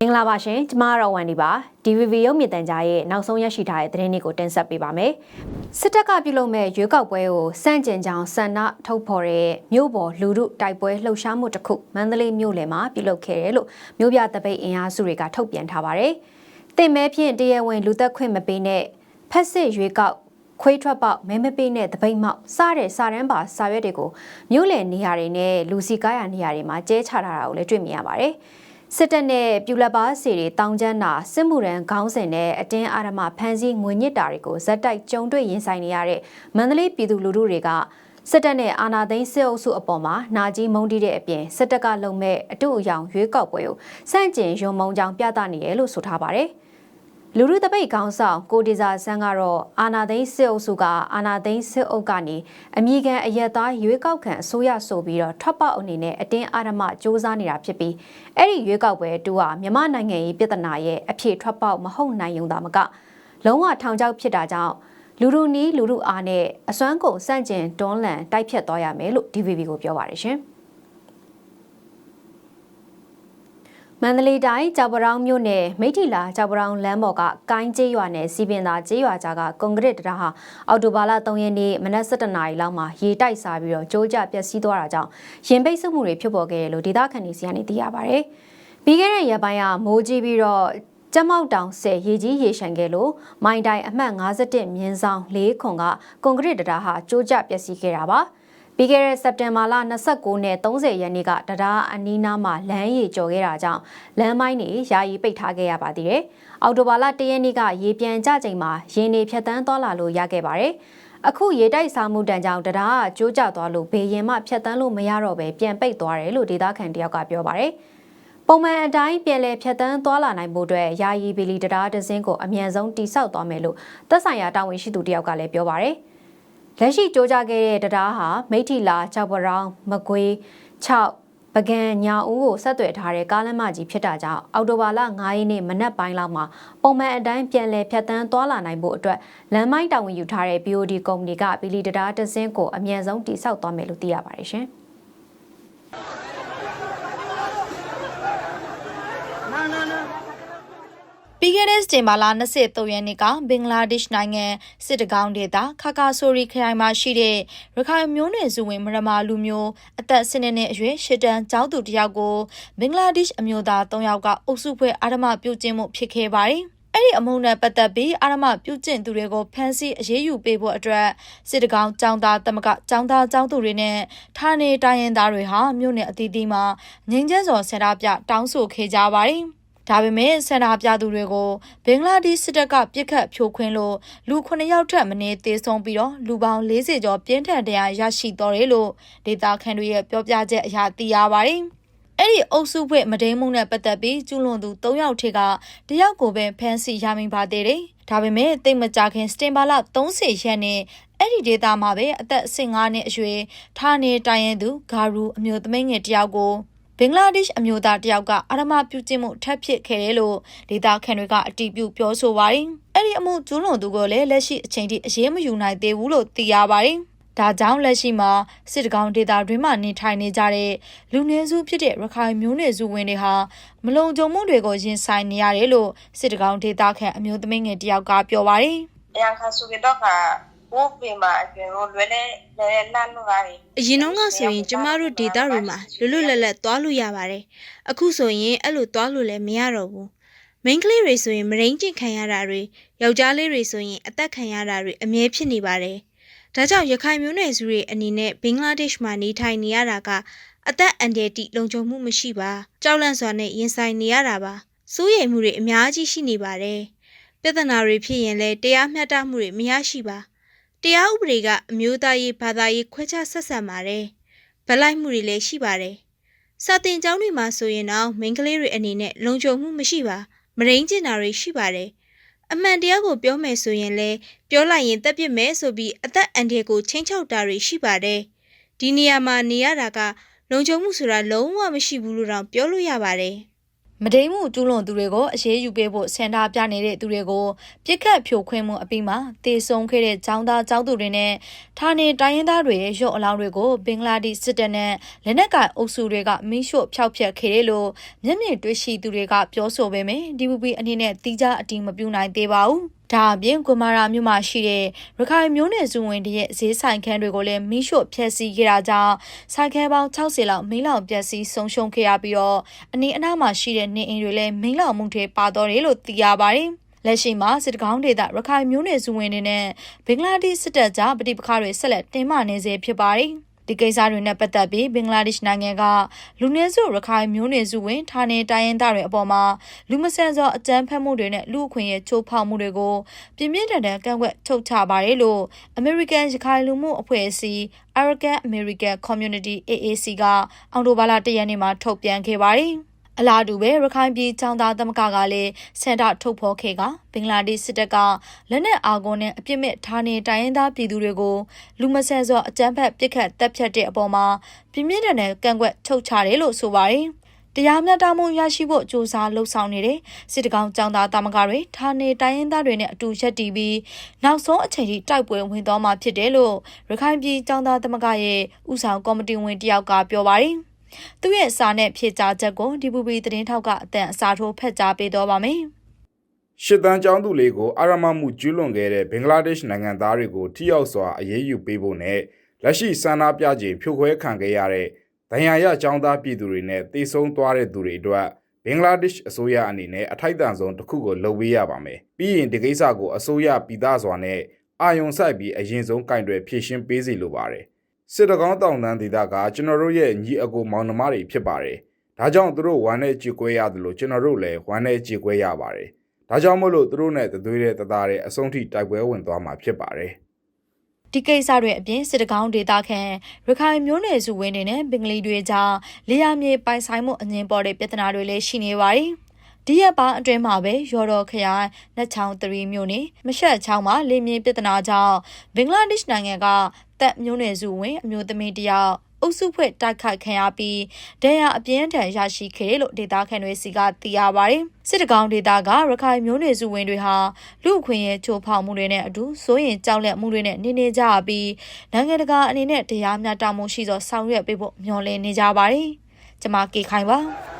မင်္ဂလာပါရှင်ကျမကတော့ဝန်ဒီပါ DVV ရုပ်မြင်သံကြားရဲ့နောက်ဆုံးရရှိထားတဲ့သတင်းတွေကိုတင်ဆက်ပေးပါမယ်စစ်တပ်ကပြုလုပ်မဲ့ရွေးကောက်ပွဲကိုစန့်ကျင်ကြောင်ဆန္ဒထုတ်ဖော်တဲ့မြို့ပေါ်လူထုတိုက်ပွဲလှုပ်ရှားမှုတစ်ခုမန္တလေးမြို့လယ်မှာပြုလုပ်ခဲ့တယ်လို့မြို့ပြတပိတ်အင်အားစုတွေကထုတ်ပြန်ထားပါတယ်တင်မဲဖြင့်တရားဝင်လူသက်ခွင့်မပေးနဲ့ဖက်စစ်ရွေးကောက် ခွေးထွက်ပေါက်မဲမပေးနဲ့တပိတ်မောက်စတဲ့စာရန်ပါစာရွက်တွေကိုမြို့လယ်နေရာတွေနဲ့လူစီကားရနေရာတွေမှာကျဲချထားတာကိုလည်းတွေ့မြင်ရပါတယ်စစ်တပ်နဲ့ပြူလက်ပါစီတွေတောင်ကျမ်းတာစစ်မှုရန်ခေါင်းစဉ်နဲ့အတင်းအာရမဖမ်းဆီးငွေညစ်တာတွေကိုဇက်တိုက်ကြုံတွေ့ရင်ဆိုင်နေရတဲ့မန္တလေးပြည်သူလူထုတွေကစစ်တပ်နဲ့အာဏာသိမ်းစစ်အုပ်စုအပေါ်မှာနာကြီးမုန်းတီးတဲ့အပြင်စစ်တပ်ကလုံမဲ့အတူအယောင်ရွေးကောက်ပွဲကိုစန့်ကျင်ရုံမုံကြောင်ပြသနေတယ်လို့ဆိုထားပါတယ်။ လူလူတပိတ်ခေါင်းဆောင်ကိုဒီဇာဆန်းကတော့အာနာသိန်းစစ်အုပ်စုကအာနာသိန်းစစ်အုပ်ကနေအမိခံအရက်သားရွေးကောက်ခံအစိုးရဆိုပြီးတော့ထွက်ပေါက်အနေနဲ့အတင်းအာရမစ조사နေတာဖြစ်ပြီးအဲ့ဒီရွေးကောက်ပွဲတူကမြန်မာနိုင်ငံရေးပြည်ထနာရဲ့အဖြစ်ထွက်ပေါက်မဟုတ်နိုင်ုံသာမကလုံးဝထောင်ချောက်ဖြစ်တာကြောင့်လူလူနီးလူလူအားနဲ့အစွမ်းကုန်စန့်ကျင်တွန်းလှန်တိုက်ဖြတ်သွားရမယ်လို့ DVB ကိုပြောပါတယ်ရှင်။ မန္တလေးတိုင်းကြောက်ပရောင်းမြို့နယ်မိထီလာကြောက်ပရောင်းလမ်းပေါ်ကကိုင်းကျေးရွာနယ်စီပင်သာကျေးရွာကြားကကွန်ကရစ်တရားဟာအော်တိုဘာလ3ရက်နေ့မနက်7:00နာရီလောက်မှာရေတိုက်စားပြီးတော့ကျိုးကျပျက်စီးသွားတာကြောင့်ရင်ပိတ်ဆုမှုတွေဖြစ်ပေါ်ခဲ့တယ်လို့ဒေသခံတွေစီကနေသိရပါဗျ။ပြီးခဲ့တဲ့ရက်ပိုင်းကမိုးကြီးပြီးတော့ကျမောက်တောင်ဆယ်ရေကြီးရေရှမ်းခဲ့လို့မိုင်းတိုင်အမှတ်51မြင်းဆောင်၄ခွန်ကကွန်ကရစ်တရားဟာကျိုးကျပျက်စီးခဲ့တာပါ။ ပြီးခဲ့တဲ့စက်တင်ဘာလ29နဲ့30ရက်နေ့ကတရားအနီးနားမှာလမ်းရည်ကျော်ခဲ့တာကြောင့်လမ်းမိုင်းတွေယာယီပိတ်ထားခဲ့ရပါသေးတယ်။အော်တိုဘာလ1ရက်နေ့ကရေပြန်ကျချိန်မှာရင်းနေဖြတ်တန်းသွားလာလို့ရခဲ့ပါတယ်။အခုရေတိုက်စားမှုတန်ကြောင့်တရားကကျိုးကျသွားလို့ဘေရင်မှဖြတ်တန်းလို့မရတော့ပဲပြန်ပိတ်သွားတယ်လို့ဒေသခံတယောက်ကပြောပါတယ်။ပုံမှန်အတိုင်းပြည်လဲဖြတ်တန်းသွားလာနိုင်ဖို့အတွက်ယာယီဘီလီတရားဒဇင်းကိုအမြန်ဆုံးတိစောက်သွားမယ်လို့သက်ဆိုင်ရာတာဝန်ရှိသူတယောက်ကလည်းပြောပါတယ်။ လက်ရှိကြိုးကြခဲ့တဲ့တရားဟာမိထီလာကြောက်ပရောင်းမကွေး6ပကံညာဦးကိုဆက်သွယ်ထားတဲ့ကားလမ်းမကြီးဖြစ်တာကြောင့်အော်တိုဘာလ9ရက်နေ့မနက်ပိုင်းလောက်မှာပုံမှန်အတိုင်းပြန်လည်ဖြတ်တန်းသွားလာနိုင်ဖို့အတွက်လမ်းမိုင်းတာဝန်ယူထားတဲ့ BOD ကုမ္ပဏီကဘီလီတရားတစင်းကိုအမြန်ဆုံးတိစောက်သွားမယ်လို့သိရပါတယ်ရှင်။ No, no, no. ပြီးခဲ့တဲ့စတင်ဘာလ23ရက်နေ့ကဘင်္ဂလားဒေ့ရှ်နိုင်ငံစစ်တကောင်းဒေသခါကာဆိုရီခရိုင်မှာရှိတဲ့ရခိုင်မျိုးနွယ်စုဝင်မရမာလူမျိုးအသက်၁၂နှစ်အရွယ်ရှစ်တန်းကျောင်းသူတစ်ယောက်ကိုဘင်္ဂလားဒေ့ရှ်အမျိုးသား၃ယောက်ကအုပ်စုဖွဲ့အာရမပြုကျင့်မှုဖြစ်ခဲ့ပါတယ်။အဲ့ဒီအမုန်းနဲ့ပတ်သက်ပြီးအာရမပြုကျင့်သူတွေကိုဖမ်းဆီးအရေးယူပေးဖို့အတွက်စစ်တကောင်းចောင်းသားတမကចောင်းသားចောင်းသူတွေနဲ့ဌာနေတိုင်းရင်းသားတွေဟာမြို့နယ်အသီးသီးမှာငင်းကျန်းစော်ဆန္ဒပြတောင်းဆိုခဲ့ကြပါတယ်။ ဒါပေမဲ့ဆန္ဒပြသူတွေကိုဘင်္ဂလားဒေ့ရှ်စစ်တပ်ကပြစ်ခတ်ဖြိုခွင်းလို့လူ9ယောက်ထက်မနည်းသေဆုံးပြီးတော့လူပေါင်း40ကျော်ပြင်းထန်တရားရရှိတော်တယ်လို့ဒေတာခန်တွေရဲ့ပြောပြချက်အရသိရပါတယ်။အဲ့ဒီအုပ်စုဖွဲ့မဒိန်မှုနဲ့ပတ်သက်ပြီးကျူးလွန်သူ၃ယောက်ထက်ကတယောက်ကိုပဲဖမ်းဆီးရမိပါသေးတယ်။ဒါပေမဲ့တိတ်မကြခင်စတင်ဘာလ30ရက်နေ့အဲ့ဒီဒေတာမှာပဲအသက်15နှစ်အရွယ်ဌာနေတိုင်းရင်သူဂါရူအမျိုးသမီးငယ်တယောက်ကို ဘင်္ဂလားဒေ့ရှ်အမျိုးသားတယောက်ကအာရမပြုကျင့်မှုထပ်ဖြစ်ခဲ့တယ်လို့ဒေတာခန်တွေကအတည်ပြုပြောဆိုပါတယ်။အဲ့ဒီအမှုကျူးလွန်သူကလည်းလက်ရှိအချိန်ထိအရေးမယူနိုင်သေးဘူးလို့သိရပါတယ်။ဒါကြောင့်လက်ရှိမှာစစ်တကောင်းဒေတာတွင်မှနေထိုင်နေကြတဲ့လူနည်းစုဖြစ်တဲ့ရခိုင်မျိုးနွယ်စုဝင်တွေဟာမလုံခြုံမှုတွေကိုရင်ဆိုင်နေရတယ်လို့စစ်တကောင်းဒေတာခန်အမျိုးသမီးငယ်တယောက်ကပြောပါတယ်။။ရန်ခါဆိုကတော့ ကဘိုးပေမှာအကျဉ်းလို့လွယ်လဲလဲလန့်လို့ပါလေအရင်တော့ကဆိုရင်ကျမတို့ဒေတာတွေမှာလွတ်လွတ်လပ်လပ်သွားလို့ရပါတယ်။အခုဆိုရင်အဲ့လိုသွားလို့လည်းမရတော့ဘူး။ main ကလေးတွေဆိုရင်မရင်းကျင်ခံရတာတွေယောက်ျားလေးတွေဆိုရင်အသက်ခံရတာတွေအမြဲဖြစ်နေပါတယ်။ဒါကြောင့်ရခိုင်မျိုးနွယ်စုတွေအနေနဲ့ဘင်္ဂလားဒေ့ရှ်မှာနေထိုင်နေရတာကအသက်အန္တရာယ်တိလုံခြုံမှုမရှိပါ။ကြောက်လန့်စွာနဲ့ရင်ဆိုင်နေရတာပါ။စိုးရိမ်မှုတွေအများကြီးရှိနေပါတယ်။ပြဿနာတွေဖြစ်ရင်လည်းတရားမျှတမှုတွေမရရှိပါ။ တရားဥပဒေကအမျိုးသားရေးဘာသာရေးခွဲခြားဆက်ဆံပါတယ်။ဗလိုက်မှုတွေလည်းရှိပါတယ်။စာတင်ကျောင်းတွေမှာဆိုရင်တော့မိန်းကလေးတွေအနေနဲ့လုံခြုံမှုမရှိပါ။မရင်းကျင်တာတွေရှိပါတယ်။အမှန်တရားကိုပြောမယ်ဆိုရင်လည်းပြောလိုက်ရင်တက်ပြစ်မယ်ဆိုပြီးအသက်အန္တရာယ်ကိုချင်းချောက်တာတွေရှိပါတယ်။ဒီနေရာမှာနေရတာကလုံခြုံမှုဆိုတာလုံးဝမရှိဘူးလို့တော့ပြောလို့ရပါတယ်။ မဒိမှုကျူးလွန်သူတွေကိုအရေးယူပေးဖို့ဆန္ဒပြနေတဲ့သူတွေကိုပြစ်ခတ်ဖြိုခွင်းမှုအပြီးမှာတေဆုံခဲ့တဲ့ចောင်းသားចောင်းသူတွေနဲ့ဌာနေတိုင်းရင်းသားတွေရဲ့ရုပ်အလောင်းတွေကိုဘင်္ဂလားဒေ့ရှ်စစ်တပ်နဲ့လက်နက်ကိုင်အုပ်စုတွေကမိရှို့ဖျောက်ဖျက်ခဲ့တယ်လို့မျက်မြင်တွေ့ရှိသူတွေကပြောဆိုပေမယ့် DVB အနေနဲ့တိကျအတည်မပြုနိုင်သေးပါဘူး။ ဒါအပြင်ကွန်မာရာမြို့မှာရှိတဲ့ရခိုင်မျိုးနယ်စုဝင်တွေရဲ့ဈေးဆိုင်ခန်းတွေကိုလည်းမိရှို့ဖျက်ဆီးခဲ့တာကြောင့်ဆိုင်ခန်းပေါင်း60လောက်မီးလောင်ပျက်စီးဆုံးရှုံးခဲ့ရပြီးတော့အနီးအနားမှာရှိတဲ့နေအိမ်တွေလည်းမီးလောင်မှုတွေပါတော့တယ်လို့သိရပါတယ်။လက်ရှိမှာစစ်တကောင်းဒေသရခိုင်မျိုးနယ်စုဝင်တွေနဲ့ဘင်္ဂလားဒေ့ရှ်စစ်တပ်ကြားပဋိပက္ခတွေဆက်လက်တင်းမာနေစေဖြစ်ပါတယ်။ ဒီကိစ္စတွေနဲ့ပတ်သက်ပြီးဘင်္ဂလားဒေ့ရှ်နိုင်ငံကလူနည်းစုရခိုင်မျိုးနွယ်စုဝင်ဌာနေတိုင်းရင်းသားတွေအပေါ်မှာလူမဆန်စွာအကြမ်းဖက်မှုတွေနဲ့လူအခွင့်အရေးချိုးဖောက်မှုတွေကိုပြင်းပြင်းထန်ထန်ကန့်ကွက်ထုတ်ချပါတယ်လို့ American ရခိုင်လူမှုအဖွဲ့အစည်း Arakan American Community AAC ကအော်တိုဘာလ၁ရက်နေ့မှာထုတ်ပြန်ခဲ့ပါတယ်။ အလားတူပဲရခိုင်ပြည်ချောင်းသားသမဂ္ဂကလည်းစင်တာထုတ်ဖော်ခဲ့ကဘင်္ဂလားဒေ့ရှ်စစ်တပ်ကလက်နက်အာကုန်းနဲ့အပြစ်မဲ့ဌာနေတိုင်းရင်းသားပြည်သူတွေကိုလူမဆန်စွာအကြမ်းဖက်ပစ်ခတ်တပ်ဖြတ်တဲ့အပေါ်မှာပြင်းပြင်းထန်ထန်ကန့်ကွက်ထုတ်ချတယ်လို့ဆိုပါတယ်။တရားမျှတမှုရရှိဖို့စ조사လှုပ်ဆောင်နေတဲ့စစ်တကောင်ចောင်းသားတာမကတွေဌာနေတိုင်းရင်းသားတွေနဲ့အတူရက်တီပြီးနောက်ဆုံးအချိန်ထိတိုက်ပွဲဝင်သွားမှာဖြစ်တယ်လို့ရခိုင်ပြည်ចောင်းသားသမကရဲ့ဥဆောင်ကော်မတီဝင်တယောက်ကပြောပါတယ်။ သူ့ရဲ့စာနဲ့ဖြေကြားချက်ကိုဒီပူပီသတင်းထောက်ကအတန်အစာထိုးဖက်ကြားပေးတော့ပါမယ်။ရှစ်တန်းကျောင်းသူလေးကိုအာရမမှုကျူးလွန်ခဲ့တဲ့ဘင်္ဂလားဒေ့ရှ်နိုင်ငံသားတွေကိုထိရောက်စွာအရေးယူပေးဖို့နဲ့လက်ရှိဆန္ဒပြခြင်းဖြိုခွဲခံခဲ့ရတဲ့ဒဏ်ရာရကျောင်းသားပြည်သူတွေနဲ့တေဆုံးသွားတဲ့သူတွေအတွက်ဘင်္ဂလားဒေ့ရှ်အစိုးရအနေနဲ့အထိုက်တန်ဆုံးတစ်ခုကိုလုပ်ပေးရပါမယ်။ပြီးရင်ဒီကိစ္စကိုအစိုးရပြည်သားစွာနဲ့အာယုံဆိုင်ပြီးအရင်ဆုံးကင်တွယ်ဖြည့်ရှင်းပေးစီလိုပါတယ်။ စစ်တကောင်းတောင်တန်းဒေသကကျွန်တော်တို့ရဲ့ညီအကိုမောင်နှမတွေဖြစ်ပါတယ်။ဒါကြောင့်သူတို့ဝမ်းနဲ့ကြေကွဲရတယ်လို့ကျွန်တော်တို့လည်းဝမ်းနဲ့ကြေကွဲရပါတယ်။ဒါကြောင့်မို့လို့သူတို့နဲ့တသွေးတဲ့တသားတဲ့အဆုံးထိတိုက်ပွဲဝင်သွားမှာဖြစ်ပါတယ်။ဒီကိစ္စတွေအပြင်စစ်တကောင်းဒေတာခန်ရခိုင်မျိုးနယ်စုဝင်တွေနဲ့ဘင်္ဂလီတွေကြားလေယာမြေပိုင်ဆိုင်မှုအငင်းပေါ်တဲ့ပြဿနာတွေလည်းရှိနေပါတယ်။ ဒီရက်ပါအတွင်းမှာပဲရော်တော်ခရိုင်နှက်ချောင်း3မြို့နယ်မရှက်ချောင်းမှာလေမြေပြဿနာကြောင့်ဘင်္ဂလားဒေ့ရှ်နိုင်ငံကတပ်မျိုးနယ်စုဝင်အမျိုးသမီးတယောက်အုပ်စုဖွဲ့တိုက်ခိုက်ခံရပြီးဒဏ်ရာအပြင်းထန်ရရှိခဲ့တယ်လို့ဒေတာခန်တွေစီကသိရပါတယ်။စစ်တကောင်းဒေတာကရခိုင်မျိုးနယ်စုဝင်တွေဟာလူအခွင့်အရေးချိုးဖောက်မှုတွေနဲ့အတူစိုးရင်ကြောက်လန့်မှုတွေနဲ့နေနေကြပြီးနိုင်ငံတကာအနေနဲ့တရားမျှတမှုရှိသောဆောင်ရွက်ပေးဖို့မျှော်လင့်နေကြပါတယ်။ကျွန်မကေခိုင်ပါ